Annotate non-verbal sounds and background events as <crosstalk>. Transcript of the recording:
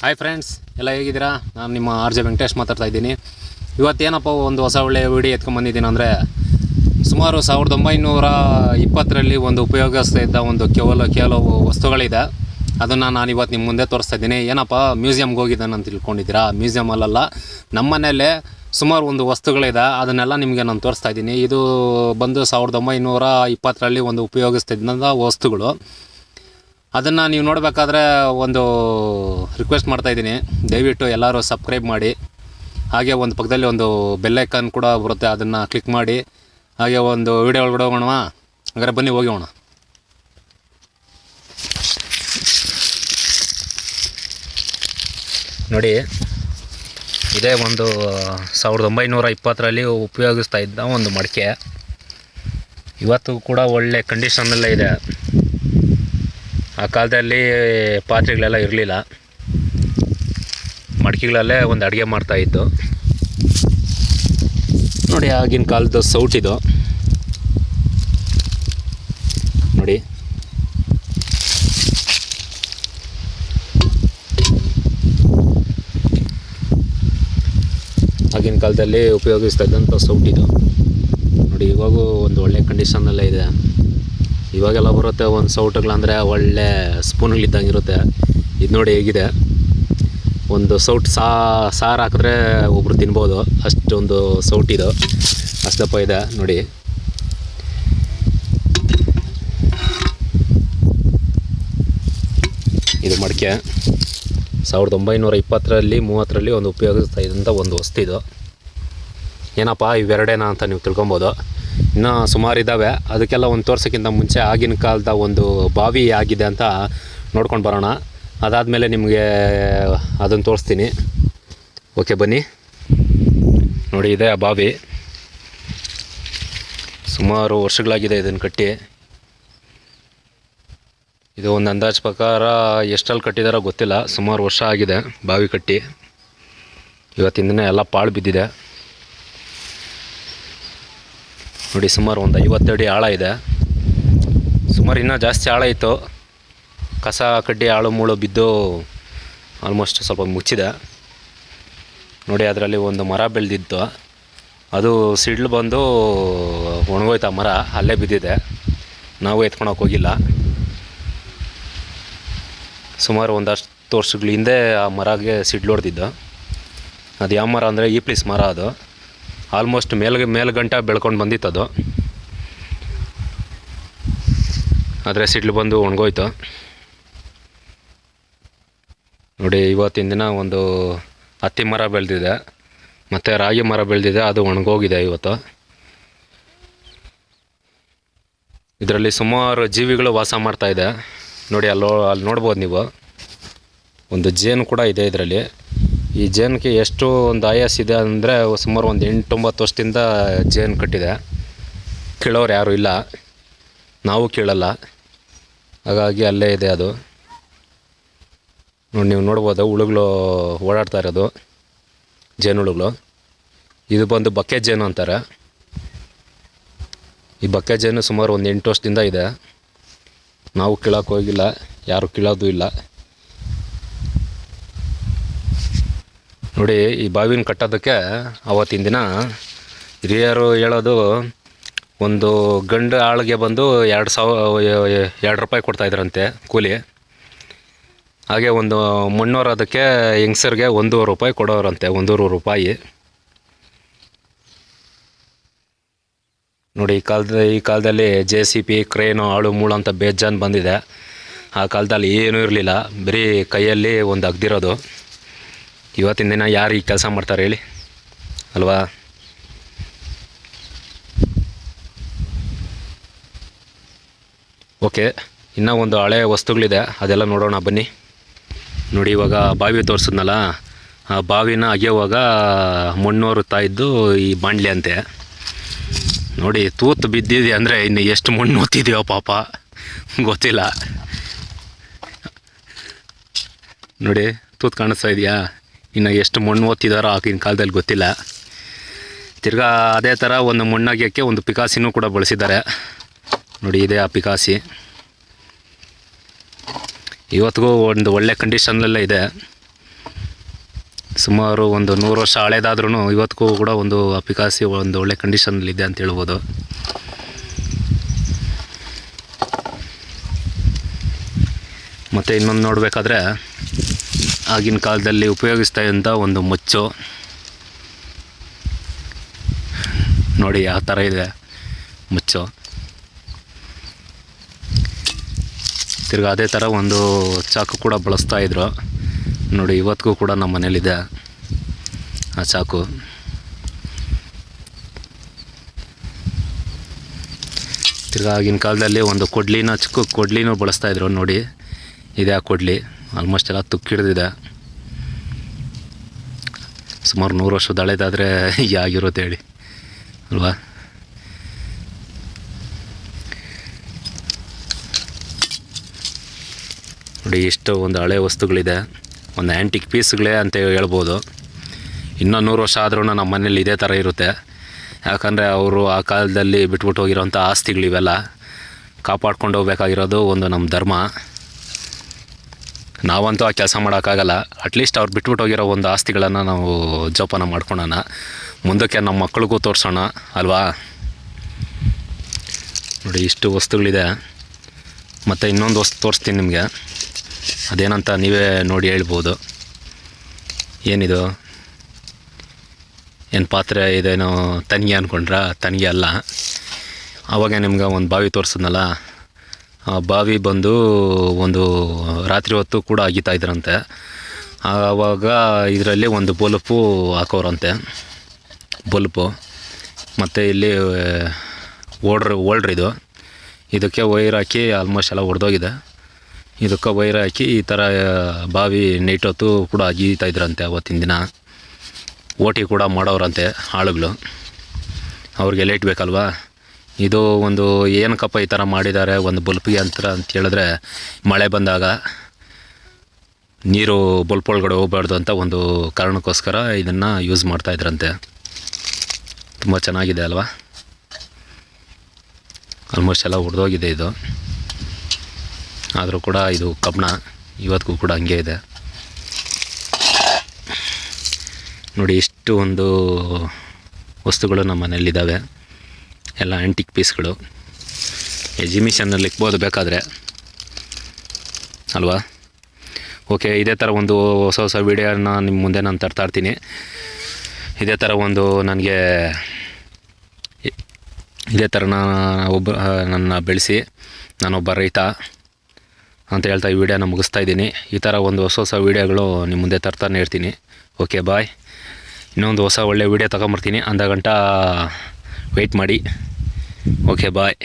Hi friends ಎಲ್ಲ ಹೇಗಿದ್ದೀರಾ? ನಾನು ನಿಮ್ಮ ಆರ್ ಜೆ ವೆಂಕಟೇಶ್ ಮಾತಾಡ್ತಾ ಇದ್ದೀನಿ. ಇವತ್ತೇನಪ್ಪ ಒಂದು ಹೊಸ ಒಳ್ಳೆಯ ವಿಡಿಯೋ ಎತ್ಕೊಂಬಂದಿದ್ದೀನಿ ಅಂದರೆ, ಸುಮಾರು ಸಾವಿರದ ಒಂಬೈನೂರ ಇಪ್ಪತ್ತರಲ್ಲಿ ಒಂದು ಉಪಯೋಗಿಸ್ತಾ ಇದ್ದ ಒಂದು ಕೆಲವು ಕೆಲವು ವಸ್ತುಗಳಿದೆ. ಅದನ್ನು ನಾನು ಇವತ್ತು ನಿಮ್ಮ ಮುಂದೆ ತೋರಿಸ್ತಾ ಇದ್ದೀನಿ. ಏನಪ್ಪ ಮ್ಯೂಸಿಯಮ್ಗೆ ಹೋಗಿದ್ದಾನೆ ಅಂತ ತಿಳ್ಕೊಂಡಿದ್ದೀರಾ? ಮ್ಯೂಸಿಯಮಲ್ಲ ನಮ್ಮ ಸುಮಾರು ಒಂದು ವಸ್ತುಗಳಿದೆ. ಅದನ್ನೆಲ್ಲ ನಿಮಗೆ ನಾನು ತೋರಿಸ್ತಾ ಇದ್ದೀನಿ. ಇದು ಬಂದು ಸಾವಿರದ ಒಂಬೈನೂರ ಇಪ್ಪತ್ತರಲ್ಲಿ ಒಂದು ಉಪಯೋಗಿಸ್ತಿದ್ದಂಥ ವಸ್ತುಗಳು. ಅದನ್ನು ನೀವು ನೋಡಬೇಕಾದ್ರೆ ಒಂದು ರಿಕ್ವೆಸ್ಟ್ ಮಾಡ್ತಾ ಇದ್ದೀನಿ. ದಯವಿಟ್ಟು ಎಲ್ಲರೂ ಸಬ್ಸ್ಕ್ರೈಬ್ ಮಾಡಿ. ಹಾಗೆ ಒಂದು ಪಕ್ಕದಲ್ಲಿ ಒಂದು ಬೆಲ್ಲೈಕನ್ ಕೂಡ ಬರುತ್ತೆ, ಅದನ್ನು ಕ್ಲಿಕ್ ಮಾಡಿ. ಹಾಗೆ ಒಂದು ವಿಡಿಯೋ ಒಳಗಡೆ ಹೋಗೋಣ ಹಾಗಾದ್ರೆ ಬನ್ನಿ, ಹೋಗಿ ಹೋಗೋಣ. ನೋಡಿ, ಇದೇ ಒಂದು ಸಾವಿರದ ಒಂಬೈನೂರ ಇಪ್ಪತ್ತರಲ್ಲಿ ಉಪಯೋಗಿಸ್ತಾ ಇದ್ದ ಒಂದು ಮಡಿಕೆ. ಇವತ್ತು ಕೂಡ ಒಳ್ಳೆ ಕಂಡೀಷನಲ್ಲೇ ಇದೆ. ಆ ಕಾಲದಲ್ಲಿ ಪಾತ್ರೆಗಳೆಲ್ಲ ಇರಲಿಲ್ಲ. ಮಡಿಕೆಗಳಲ್ಲೇ ಒಂದು ಅಡುಗೆ ಮಾಡ್ತಾಯಿತ್ತು ನೋಡಿ ಆಗಿನ ಕಾಲದ ಸೌಟಿದು ನೋಡಿ. ಆಗಿನ ಕಾಲದಲ್ಲಿ ಉಪಯೋಗಿಸ್ತಾ ಇದ್ದಂಥ ಸೌಟಿದು ನೋಡಿ, ಇವಾಗೂ ಒಂದು ಒಳ್ಳೆ ಕಂಡೀಷನಲ್ಲೇ ಇದೆ. ಇವಾಗೆಲ್ಲ ಬರುತ್ತೆ ಒಂದು ಸೌಟುಗಳಂದರೆ ಒಳ್ಳೆ ಸ್ಪೂನ್ಗಳಿದ್ದಂಗಿರುತ್ತೆ. ಇದು ನೋಡಿ ಹೇಗಿದೆ. ಒಂದು ಸೌಟ್ ಸಾ, ಸಾರು ಹಾಕಿದ್ರೆ ಒಬ್ಬರು ತಿನ್ಬೋದು. ಅಷ್ಟೊಂದು ಸೌಟಿದು ಅಷ್ಟಪ್ಪ ಇದೆ, ನೋಡಿ. ಇದು ಮಡಿಕೆ. ಸಾವಿರದ ಒಂಬೈನೂರ ಇಪ್ಪತ್ತರಲ್ಲಿ, ಮೂವತ್ತರಲ್ಲಿ ಒಂದು ಉಪಯೋಗಿಸ್ತಾ ಇದ್ದಂಥ ಒಂದು ವಸ್ತು ಇದು. ಏನಪ್ಪ, ಇವೆರಡೇನಾ ಅಂತ ನೀವು ತಿಳ್ಕೊಬೋದು. ಇನ್ನೂ ಸುಮಾರು ಇದ್ದಾವೆ ಅದಕ್ಕೆಲ್ಲ ಒಂದು ತೋರ್ಸೋಕ್ಕಿಂತ ಮುಂಚೆ ಆಗಿನ ಕಾಲದ ಒಂದು ಬಾವಿ ಆಗಿದೆ ಅಂತ ನೋಡ್ಕೊಂಡು ಬರೋಣ. ಅದಾದಮೇಲೆ ನಿಮಗೆ ಅದನ್ನು ತೋರಿಸ್ತೀನಿ. ಓಕೆ, ಬನ್ನಿ. ನೋಡಿ, ಇದೆ ಆ ಬಾವಿ. ಸುಮಾರು ವರ್ಷಗಳಾಗಿದೆ ಇದನ್ನು ಕಟ್ಟಿ. ಇದು ಒಂದು ಅಂದಾಜು ಪ್ರಕಾರ ಎಷ್ಟಲ್ಲಿ ಕಟ್ಟಿದಾರೋ ಗೊತ್ತಿಲ್ಲ. ಸುಮಾರು ವರ್ಷ ಆಗಿದೆ ಬಾವಿ ಕಟ್ಟಿ. ಇವತ್ತಿನ ದಿನ ಎಲ್ಲ ಪಾಳು ಬಿದ್ದಿದೆ. ನೋಡಿ, ಸುಮಾರು ಒಂದು ಐವತ್ತಡಿ ಆಳ ಇದೆ. ಸುಮಾರು ಇನ್ನೂ ಜಾಸ್ತಿ ಆಳ ಇತ್ತು. ಕಸ, ಕಡ್ಡಿ, ಆಳು, ಮೂಳು ಬಿದ್ದು ಆಲ್ಮೋಸ್ಟ್ ಸ್ವಲ್ಪ ಮುಚ್ಚಿದೆ. ನೋಡಿ, ಅದರಲ್ಲಿ ಒಂದು ಮರ ಬೆಳೆದಿತ್ತು. ಅದು ಸಿಡ್ಲು ಬಂದು ಒಣಗೋಯ್ತು ಆ ಮರ, ಅಲ್ಲೇ ಬಿದ್ದಿದೆ. ನಾವು ಎತ್ಕೊಳಕ್ಕೆ ಹೋಗಿಲ್ಲ. ಸುಮಾರು ಒಂದಷ್ಟು ವರ್ಷಗಳ ಹಿಂದೆ ಆ ಮರಗೆ ಸಿಡ್ಲು ಹೊಡೆದಿದ್ದು. ಅದು ಯಾವ ಮರ ಅಂದರೆ ಈ ಪ್ಲೀಸ್ ಮರ ಅದು. ಆಲ್ಮೋಸ್ಟ್ ಮೇಲ್ಗೆ ಮೇಲ್ಗಂಟ ಬೆಳ್ಕೊಂಡು ಬಂದಿತ್ತು ಅದು. ಆದರೆ ಸಿಡ್ಲು ಬಂದು ಒಣಗೋಯ್ತು. ನೋಡಿ, ಇವತ್ತಿನ ದಿನ ಒಂದು ಹತ್ತಿ ಮರ ಬೆಳೆದಿದೆ. ಮತ್ತು ರಾಗಿ ಮರ ಬೆಳೆದಿದೆ, ಅದು ಒಣಗೋಗಿದೆ ಇವತ್ತು. ಇದರಲ್ಲಿ ಸುಮಾರು ಜೀವಿಗಳು ವಾಸ ಮಾಡ್ತಾಯಿದೆ ನೋಡಿ, ಅಲ್ಲೋ, ಅಲ್ಲಿ ನೋಡ್ಬೋದು ನೀವು. ಒಂದು ಜೇನು ಕೂಡ ಇದೆ ಇದರಲ್ಲಿ. ಈ ಜೇನಿಗೆ ಎಷ್ಟು ಒಂದು ಆಯಾಸ್ ಇದೆ ಅಂದರೆ ಸುಮಾರು ಒಂದು ಎಂಟೊಂಬತ್ತು ವರ್ಷದಿಂದ ಜೇನು ಕಟ್ಟಿದೆ. ಕೀಳೋರು ಯಾರೂ ಇಲ್ಲ. ನಾವು ಕೇಳಲ್ಲ. ಹಾಗಾಗಿ ಅಲ್ಲೇ ಇದೆ ಅದು. ನೋಡಿ, ನೀವು ನೋಡ್ಬೋದು, ಹುಳುಗಳು ಓಡಾಡ್ತಾ ಇರೋದು. ಜೇನುಹುಳುಗಳು ಇದು ಬಂದು ಬಕ್ಕೆ ಜೇನು ಅಂತಾರೆ. ಈ ಬಕ್ಕೆ ಜೇನು ಸುಮಾರು ಒಂದು ಎಂಟು ವರ್ಷದಿಂದ ಇದೆ. ನಾವು ಕೀಳೋಕೆ ಹೋಗಿಲ್ಲ. ಯಾರು ಕೀಳೋದು ಇಲ್ಲ. ನೋಡಿ, ಈ ಬಾವಿನ ಕಟ್ಟೋದಕ್ಕೆ ಅವತ್ತಿನ ದಿನ ಹಿರಿಯರು ಹೇಳೋದು ಒಂದು ಗಂಡು ಆಳಿಗೆ ಬಂದು ಎರಡು ಸಾವಿರ ಎರಡು ರೂಪಾಯಿ ಕೊಡ್ತಾಯಿದ್ರಂತೆ ಕೂಲಿ. ಹಾಗೆ ಒಂದು ಮಣ್ಣೋರು ಅದಕ್ಕೆ ಹೆಂಗಸರಿಗೆ ಒಂದೂವರೆ ರೂಪಾಯಿ ಕೊಡೋರಂತೆ, ಒಂದೂವರೆ ರೂಪಾಯಿ. ನೋಡಿ, ಈ ಕಾಲದ, ಈ ಕಾಲದಲ್ಲಿ ಜೆ ಸಿ ಪಿ, ಕ್ರೇನು, ಆಳು, ಮೂಳು ಅಂತ ಬೇಜಾನ್ ಬಂದಿದೆ. ಆ ಕಾಲದಲ್ಲಿ ಏನೂ ಇರಲಿಲ್ಲ. ಬರೀ ಕೈಯಲ್ಲಿ ಒಂದು ಅಗ್ದಿರೋದು. ಇವತ್ತಿನ ದಿನ ಯಾರು ಈ ಕೆಲಸ ಮಾಡ್ತಾರೆ ಹೇಳಿ? ಅಲ್ವಾ? ಓಕೆ, ಇನ್ನೂ ಒಂದು ಹಳೆ ವಸ್ತುಗಳಿದೆ, ಅದೆಲ್ಲ ನೋಡೋಣ, ಬನ್ನಿ. ನೋಡಿ, ಇವಾಗ ಬಾವಿ ತೋರಿಸಿದ್ನಲ್ಲ, ಆ ಬಾವಿನ ಅಗೆಯುವಾಗ ಮಣ್ಣೋರು ಇದ್ದು ಈ ಬಾಂಡ್ಲಿ ಅಂತೆ. ನೋಡಿ, ತೂತು ಬಿದ್ದಿದೆ ಅಂದರೆ ಇನ್ನು ಎಷ್ಟು ಮಣ್ಣು ಒತ್ತಿದೆಯೋ ಪಾಪ, ಗೊತ್ತಿಲ್ಲ. ನೋಡಿ, ತೂತು ಕಾಣಿಸ್ತಾ ಇದೆಯಾ? ಇನ್ನು ಎಷ್ಟು ಮಣ್ಣು ಒತ್ತಿದಾರೋ ಆಗಿನ ಕಾಲದಲ್ಲಿ ಗೊತ್ತಿಲ್ಲ. ತಿರ್ಗಾ ಅದೇ ಥರ ಒಂದು ಮಣ್ಣಾಗ್ಯಕ್ಕೆ ಒಂದು ಪಿಕಾಸಿನೂ ಕೂಡ ಬಳಸಿದ್ದಾರೆ. ನೋಡಿ, ಇದೆ ಆ ಪಿಕಾಸಿ. ಇವತ್ತಿಗೂ ಒಂದು ಒಳ್ಳೆ ಕಂಡೀಷನ್ನಲ್ಲೇ ಇದೆ. ಸುಮಾರು ಒಂದು ನೂರು ವರ್ಷ ಹಳೇದಾದ್ರೂ ಇವತ್ತಿಗೂ ಕೂಡ ಒಂದು ಪಿಕಾಸಿ ಒಂದು ಒಳ್ಳೆ ಕಂಡೀಷನಲ್ಲಿದೆ ಅಂತ ಹೇಳ್ಬೋದು. ಮತ್ತು ಇನ್ನೊಂದು ನೋಡಬೇಕಾದ್ರೆ ಆಗಿನ ಕಾಲದಲ್ಲಿ ಉಪಯೋಗಿಸ್ತಾ ಇದ್ದಂಥ ಒಂದು ಮುಚ್ಚು. ನೋಡಿ ಯಾವ ಥರ ಇದೆ ಮುಚ್ಚು. ತಿರ್ಗಿ ಅದೇ ಥರ ಒಂದು ಚಾಕು ಕೂಡ ಬಳಸ್ತಾ ಇದ್ರು. ನೋಡಿ ಇವತ್ತಿಗೂ ಕೂಡ ನಮ್ಮ ಮನೇಲಿದೆ ಆ ಚಾಕು. ತಿರ್ಗಿ ಆಗಿನ ಕಾಲದಲ್ಲಿ ಒಂದು ಕೊಡ್ಲಿನ ಚಿಕ್ಕ ಕೊಡ್ಲಿನೂ ಬಳಸ್ತಾ ಇದ್ರು ನೋಡಿ. ಇದೆ ಆ ಕೊಡ್ಲಿ? ಆಲ್ಮೋಸ್ಟ್ ಎಲ್ಲ ತುಕ್ಕಿಡ್ದಿದೆ. ಸುಮಾರು ನೂರು ವರ್ಷದ ಹಳೇದಾದರೆ ಆಗಿರುತ್ತೆ <laughs> ಹೇಳಿ. ಅಲ್ವಾ? ನೋಡಿ, ಎಷ್ಟು ಒಂದು ಹಳೆ ವಸ್ತುಗಳಿದೆ. ಒಂದು ಆ್ಯಂಟಿಕ್ ಪೀಸ್ಗಳೇ ಅಂತ ಹೇಳ್ಬೋದು. ಇನ್ನೂ ನೂರು ವರ್ಷ ಆದ್ರೂ ನಮ್ಮ ಮನೇಲಿ ಇದೇ ಥರ ಇರುತ್ತೆ. ಯಾಕಂದರೆ ಅವರು ಆ ಕಾಲದಲ್ಲಿ ಬಿಟ್ಬಿಟ್ಟು ಹೋಗಿರೋಂಥ ಆಸ್ತಿಗಳಿವೆಲ್ಲ. ಕಾಪಾಡ್ಕೊಂಡು ಹೋಗ್ಬೇಕಾಗಿರೋದು ಒಂದು ನಮ್ಮ ಧರ್ಮ. ನಾವಂತೂ ಆ ಕೆಲಸ ಮಾಡೋಕ್ಕಾಗಲ್ಲ. ಅಟ್ಲೀಸ್ಟ್ ಅವ್ರು ಬಿಟ್ಬಿಟ್ಟು ಹೋಗಿರೋ ಒಂದು ಆಸ್ತಿಗಳನ್ನು ನಾವು ಜೋಪಾನ ಮಾಡ್ಕೊಳೋಣ. ಮುಂದಕ್ಕೆ ನಮ್ಮ ಮಕ್ಕಳಿಗೂ ತೋರಿಸೋಣ, ಅಲ್ವಾ? ನೋಡಿ, ಇಷ್ಟು ವಸ್ತುಗಳಿದೆ. ಮತ್ತು ಇನ್ನೊಂದು ವಸ್ತು ತೋರಿಸ್ತೀನಿ ನಿಮಗೆ. ಅದೇನಂತ ನೀವೇ ನೋಡಿ ಹೇಳ್ಬೋದು. ಏನಿದು? ಏನು ಪಾತ್ರೆ, ಇದೇನೋ ತನಿಗೆ ಅಂದ್ಕೊಂಡ್ರ ತನಿಗೆ ಅಲ್ಲ. ಆವಾಗ ನಿಮ್ಗೆ ಒಂದು ಬಾವಿ ತೋರಿಸಿದ್ನಲ್ಲ? ಬಾವಿ ಬಂದು ಒಂದು ರಾತ್ರಿ ಹೊತ್ತು ಕೂಡ ಅಗಿತಾ ಇದ್ರಂತೆ. ಆವಾಗ ಇದರಲ್ಲಿ ಒಂದು ಬಲ್ಪು ಹಾಕೋರಂತೆ. ಬಲ್ಪು. ಮತ್ತು ಇಲ್ಲಿ ಓಡ್ರ್, ಓಲ್ಡ್ರ್ ಇದು. ಇದಕ್ಕೆ ವೈರ್ ಹಾಕಿ ಆಲ್ಮೋಸ್ಟ್ ಎಲ್ಲ ಒಡೆದೋಗಿದೆ. ಇದಕ್ಕೆ ವೈರ್ ಹಾಕಿ ಈ ಥರ ಬಾವಿ ನೈಟ್ ಹೊತ್ತು ಕೂಡ ಅಗೀತಾ ಇದ್ರಂತೆ ಅವತ್ತಿನ ದಿನ. ಓಟಿ ಕೂಡ ಮಾಡೋರಂತೆ ಆಳುಗಳು. ಅವ್ರಿಗೆ ಲೈಟ್ ಬೇಕಲ್ವಾ ಇದು ಒಂದು ಏನಕ್ಕಪ್ಪ ಈ ಥರ ಮಾಡಿದ್ದಾರೆ, ಒಂದು ಬಲ್ಪಿಗೆ ಅಂತರ ಅಂತ ಹೇಳಿದ್ರೆ ಮಳೆ ಬಂದಾಗ ನೀರು ಬಲ್ಪ್ ಒಳಗಡೆ ಹೋಗ್ಬಾರ್ದು ಅಂತ ಒಂದು ಕಾರಣಕ್ಕೋಸ್ಕರ ಇದನ್ನು ಯೂಸ್ ಮಾಡ್ತಾಯಿದ್ರಂತೆ ತುಂಬ ಚೆನ್ನಾಗಿದೆ ಅಲ್ವಾ? ಆಲ್ಮೋಸ್ಟ್ ಎಲ್ಲ ಹೊಡೆದೋಗಿದೆ ಇದು. ಆದರೂ ಕೂಡ ಇದು ಕಬ್ಬಣ ಇವತ್ತಿಗೂ ಕೂಡ ಹಂಗೆ ಇದೆ. ನೋಡಿ, ಇಷ್ಟು ಒಂದು ವಸ್ತುಗಳು ನಮ್ಮ ಮನೇಲಿದ್ದಾವೆ ಎಲ್ಲ ಆ್ಯಂಟಿಕ್ ಪೀಸ್ಗಳು ಎಕ್ಸಿಮಿಷನ್ನಲ್ಲಿ ಇಕ್ಬೋದು ಬೇಕಾದರೆ. ಅಲ್ವಾ? ಓಕೆ ಇದೇ ಥರ ಒಂದು ಹೊಸ ಹೊಸ ವೀಡಿಯೋನ ನಿಮ್ಮ ಮುಂದೆ ನಾನು ತರ್ತಾ ಇರ್ತೀನಿ. ಇದೇ ಥರ ಒಂದು ನನಗೆ ಇದೇ ಥರ ಒಬ್ಬ ನನ್ನ ಬೆಳೆಸಿ, ನಾನೊಬ್ಬ ರೈತ ಅಂತ ಹೇಳ್ತಾ ಈ ವಿಡಿಯೋನ ಮುಗಿಸ್ತಾ ಇದ್ದೀನಿ. ಈ ಥರ ಒಂದು ಹೊಸ ಹೊಸ ವೀಡಿಯೋಗಳು ನಿಮ್ಮ ಮುಂದೆ ತರ್ತಾನೆ ಇರ್ತೀನಿ. ಓಕೆ ಬಾಯ್ ಇನ್ನೊಂದು ಹೊಸ ಒಳ್ಳೆ ವೀಡಿಯೋ ತಗೊಂಬರ್ತೀನಿ. ಅಂದ ಗಂಟ ವೆಯ್ಟ್ ಮಾಡಿ. Okay bye